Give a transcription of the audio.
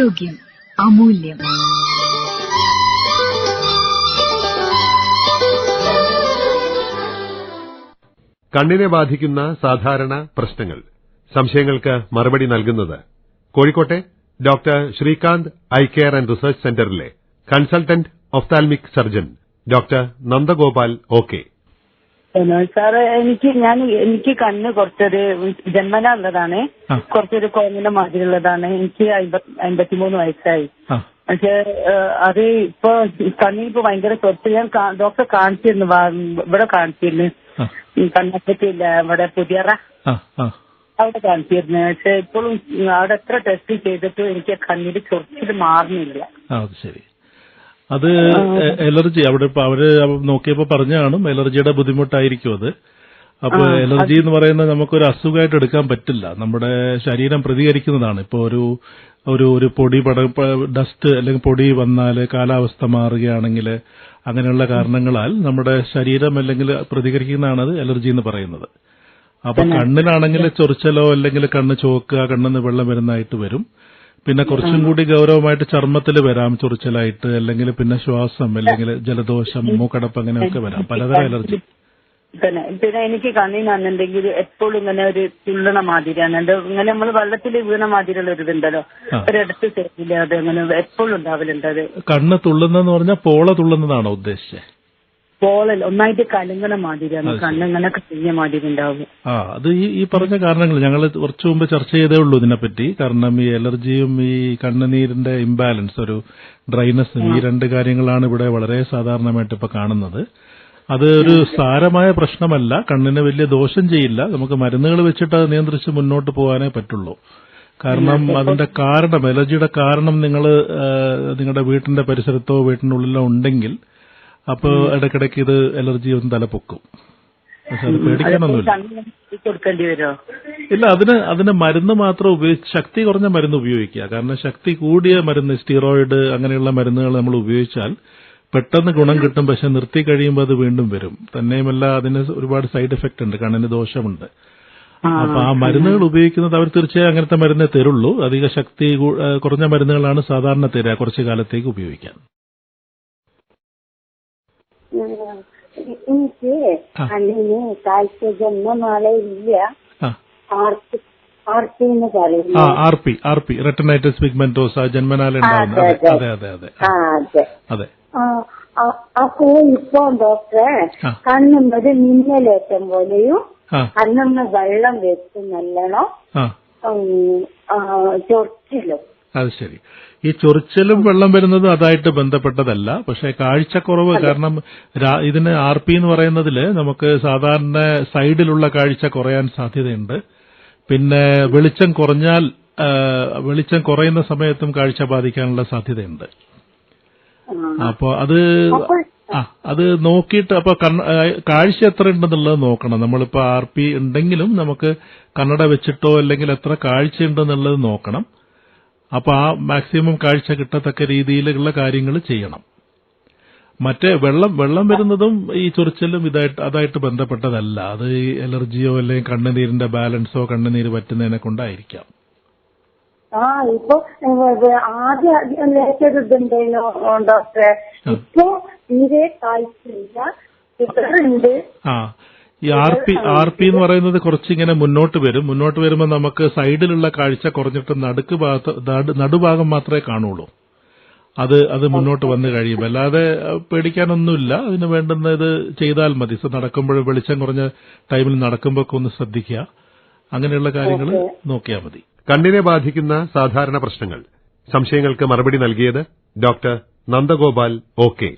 ആരോഗ്യം അമൂല്യം. കണ്ണിനെ ബാധിക്കുന്ന സാധാരണ പ്രശ്നങ്ങൾ. സംശയങ്ങൾക്ക് മറുപടി നൽകുന്നത് കോഴിക്കോട്ടെ doctor Srikanth eye care and research സെന്ററിലെ consultant ophthalmic surgeon doctor Nandagopal O പിന്നെ സാറ് എനിക്ക് ഞാൻ എനിക്ക് കണ്ണ് കുറച്ചൊരു ജന്മന ഉള്ളതാണ്. കുറച്ചൊരു കോമിന്റെ മാതിരിയുള്ളതാണ്. എനിക്ക് അമ്പത്തി അമ്പത്തിമൂന്ന് വയസ്സായി. പക്ഷെ അത് ഇപ്പൊ കണ്ണിൽ ഇപ്പൊ ഭയങ്കര തൊട്ട് ഞാൻ ഡോക്ടർ ഡോക്ടറെ കാണിച്ചിരുന്നു ഇവിടെ കാണിച്ചിരുന്നു. ആ. കണ്ണപ്പറ്റില്ല ഇവിടെ പുതിയറ. അവിടെ കാണിച്ചിരുന്നു. പക്ഷെ ഇപ്പോഴും അവിടെ എത്ര ടെസ്റ്റ് ചെയ്തിട്ടും എനിക്ക് കണ്ണിൽ ചൊറിച്ചിൽ മാറുന്നില്ല. ശരി. അത് എലർജി അവിടെ ഇപ്പൊ അവർ നോക്കിയപ്പോ പറഞ്ഞു കാണും എലർജിയുടെ ബുദ്ധിമുട്ടായിരിക്കും അത്. അപ്പൊ എലർജി എന്ന് പറയുന്നത് നമുക്കൊരു അസുഖമായിട്ട് എടുക്കാൻ പറ്റില്ല. നമ്മുടെ ശരീരം പ്രതികരിക്കുന്നതാണ്. ഇപ്പൊ ഒരു ഒരു ഒരു പൊടി പട ഡസ്റ്റ് അല്ലെങ്കിൽ പൊടി വന്നാൽ കാലാവസ്ഥ മാറുകയാണെങ്കിൽ അങ്ങനെയുള്ള കാരണങ്ങളാൽ നമ്മുടെ ശരീരം അല്ലെങ്കിൽ പ്രതികരിക്കുന്നതാണ് അത് എലർജി എന്ന് പറയുന്നത്. അപ്പൊ കണ്ണിലാണെങ്കിൽ ചൊറിച്ചലോ അല്ലെങ്കിൽ കണ്ണ് ചോക്കുക കണ്ണിന്ന് വെള്ളം വരുന്നതായിട്ട് വരും. പിന്നെ കുറച്ചും കൂടി ഗൗരവമായിട്ട് ചർമ്മത്തിൽ വരാം ചൊറിച്ചിലായിട്ട് അല്ലെങ്കിൽ പിന്നെ ശ്വാസം അല്ലെങ്കിൽ ജലദോഷം മൂക്കടപ്പ് അങ്ങനെയൊക്കെ വരാം. പലതരം അലർജി. പിന്നെ പിന്നെ എനിക്ക് കണ്ണിനാന്നുണ്ടെങ്കിൽ എപ്പോഴും ഇങ്ങനെ ഒരു തുള്ളണ മാതിരിയാണ്. എന്താ ഇങ്ങനെ നമ്മൾ വെള്ളത്തിൽ വീണ മാതിരിയുള്ള ഒരു ഇതുണ്ടല്ലോ. ഒരിടത്ത് ശരിയില്ല അത് അങ്ങനെ എപ്പോഴും ഉണ്ടാവലുണ്ട് അത്. കണ്ണ് തുള്ളുന്നെന്ന് പറഞ്ഞാൽ പോള തുള്ളുന്നതാണോ ഉദ്ദേശിച്ചത് പോളൽ ഒന്നായിട്ട് കലങ്ങണ മാതിരിയാണ് കണ്ണങ്ങനൊക്കെ ചെയ്യ മാതിരി ഉണ്ടാവും. ആ അത് ഈ ഈ പറഞ്ഞ കാരണങ്ങൾ ഞങ്ങൾ കുറച്ചു മുമ്പ് ചർച്ച ചെയ്തേ ഉള്ളൂ ഇതിനെപ്പറ്റി. കാരണം ഈ അലർജിയും ഈ കണ്ണുനീരിന്റെ ഇംബാലൻസ് ഒരു ഡ്രൈനസ് ഈ രണ്ട് കാര്യങ്ങളാണ് ഇവിടെ വളരെ സാധാരണമായിട്ട് ഇപ്പൊ കാണുന്നത്. അത് ഒരു സാരമായ പ്രശ്നമല്ല. കണ്ണിന് വലിയ ദോഷം ചെയ്യില്ല. നമുക്ക് മരുന്നുകൾ വെച്ചിട്ട് അത് നിയന്ത്രിച്ച് മുന്നോട്ട് പോകാനേ പറ്റുള്ളൂ. കാരണം അതിന്റെ കാരണം അലർജിയുടെ കാരണം നിങ്ങൾ നിങ്ങളുടെ വീട്ടിന്റെ പരിസരത്തോ വീട്ടിനുള്ളിലോ ഉണ്ടെങ്കിൽ അപ്പോൾ ഇടയ്ക്കിടയ്ക്ക് ഇത് അലർജി ഒന്ന് തല പക്ഷെ അത് പേടിക്കാനൊന്നുമില്ല. കണ്ണിന് കൊടുക്കേണ്ടി വരുമോ? ഇല്ല അതിന് അതിന് മരുന്ന് മാത്രം ഉപയോഗിച്ച് ശക്തി കുറഞ്ഞ മരുന്ന് ഉപയോഗിക്കുക. കാരണം ശക്തി കൂടിയ മരുന്ന് സ്റ്റീറോയിഡ് അങ്ങനെയുള്ള മരുന്നുകൾ നമ്മൾ ഉപയോഗിച്ചാൽ പെട്ടെന്ന് ഗുണം കിട്ടും പക്ഷെ നിർത്തി കഴിയുമ്പോൾ അത് വീണ്ടും വരും. തന്നെയുമല്ല അതിന് ഒരുപാട് സൈഡ് എഫക്റ്റ് ഉണ്ട് കണ്ണിന് ദോഷമുണ്ട്. അപ്പൊ ആ മരുന്നുകൾ ഉപയോഗിക്കുന്നത് അവർ തീർച്ചയായും അങ്ങനത്തെ മരുന്നേ തരുള്ളൂ. അധിക ശക്തി കുറഞ്ഞ മരുന്നുകളാണ് സാധാരണ തരിക കുറച്ചു കാലത്തേക്ക് ഉപയോഗിക്കാൻ. എനിക്ക് അല്ലെങ്കിൽ കണ്ണിന് കാഴ്ച ജന്മനാളെ ഇല്ല. ആ. ആർത്തി ആർത്തി എന്ന് ആ RP R P R P retinitis pigmentosa അതെ, അതെ അതെ. അതെ അതെ അതെ. ആ അതെ. അതെ. ആ, ആ, അപ്പോ ഇപ്പൊ ഡോക്ടറെ കണ്ണുമ്പത് മിന്നലേറ്റം പോലെയും കണ്ണുമ്മ വെള്ളം വെച്ച് നല്ലണം. ചൊറിച്ചിലും. അത് ശരി. ഈ ചൊറിച്ചലും വെള്ളം വരുന്നത് അതായിട്ട് ബന്ധപ്പെട്ടതല്ല. പക്ഷെ കാഴ്ചക്കുറവ് കാരണം രാ- ഇതിന് ആർ പി എന്ന് പറയുന്നതിൽ നമുക്ക് സാധാരണ സൈഡിലുള്ള കാഴ്ച കുറയാൻ സാധ്യതയുണ്ട്. പിന്നെ വെളിച്ചം കുറഞ്ഞാൽ വെളിച്ചം കുറയുന്ന സമയത്തും കാഴ്ച ബാധിക്കാനുള്ള സാധ്യതയുണ്ട്. അപ്പോ അത് അപ്പോൾ- ആ അത് നോക്കിയിട്ട് അപ്പൊ കണ്ണ കാഴ്ച എത്ര ഉണ്ടെന്നുള്ളത് നോക്കണം. നമ്മളിപ്പോ ആർ പി ഉണ്ടെങ്കിലും നമുക്ക് കണ്ണട വെച്ചിട്ടോ അല്ലെങ്കിൽ എത്ര കാഴ്ച ഉണ്ടെന്നുള്ളത് നോക്കണം. അപ്പൊ ആ മാക്സിമം കാഴ്ച കിട്ടത്തക്ക രീതിയിലുള്ള കാര്യങ്ങൾ ചെയ്യണം. മറ്റേ വെള്ളം വെള്ളം വരുന്നതും ഈ ചൊറിച്ചലും ഇതായിട്ട് അതായിട്ട് ബന്ധപ്പെട്ടതല്ല. അത് ഈ അലർജിയോ അല്ലെങ്കിൽ കണ്ണുനീരിന്റെ ബാലൻസോ കണ്ണുനീര് പറ്റുന്നതിനെ കൊണ്ടായിരിക്കാം. ആ ഇപ്പൊ ആദ്യം ലേറ്റെടുത്തുണ്ടല്ലോ ഡോക്ടറെ. ഇപ്പൊ തീരെ കാഴ്ചയില്ല. ആ. ഈ ആർ പി ആർ പി എന്ന് പറയുന്നത് കുറച്ചിങ്ങനെ മുന്നോട്ട് വരും. മുന്നോട്ട് വരുമ്പോൾ നമുക്ക് സൈഡിലുള്ള കാഴ്ച കുറഞ്ഞിട്ട് നടുക്ക് ഭാഗത്ത് നടു- നടുഭാഗം മാത്രമേ കാണുള്ളൂ. അത് അത് മുന്നോട്ട് വന്നു കഴിയും അല്ലാതെ പേടിക്കാനൊന്നുമില്ല. അതിന് വേണ്ടുന്ന ഇത് ചെയ്താൽ മതി. സോ നടക്കുമ്പോൾ വെളിച്ചം കുറഞ്ഞ ടൈമിൽ നടക്കുമ്പോൾ ഒക്കെ ഒന്ന് ശ്രദ്ധിക്കുക. അങ്ങനെയുള്ള കാര്യങ്ങൾ നോക്കിയാൽ മതി. കണ്ണിനെ ബാധിക്കുന്ന സാധാരണ പ്രശ്നങ്ങൾ. സംശയങ്ങൾക്ക് മറുപടി നൽകിയത് ഡോക്ടർ നന്ദഗോപാൽ ഓക്കെ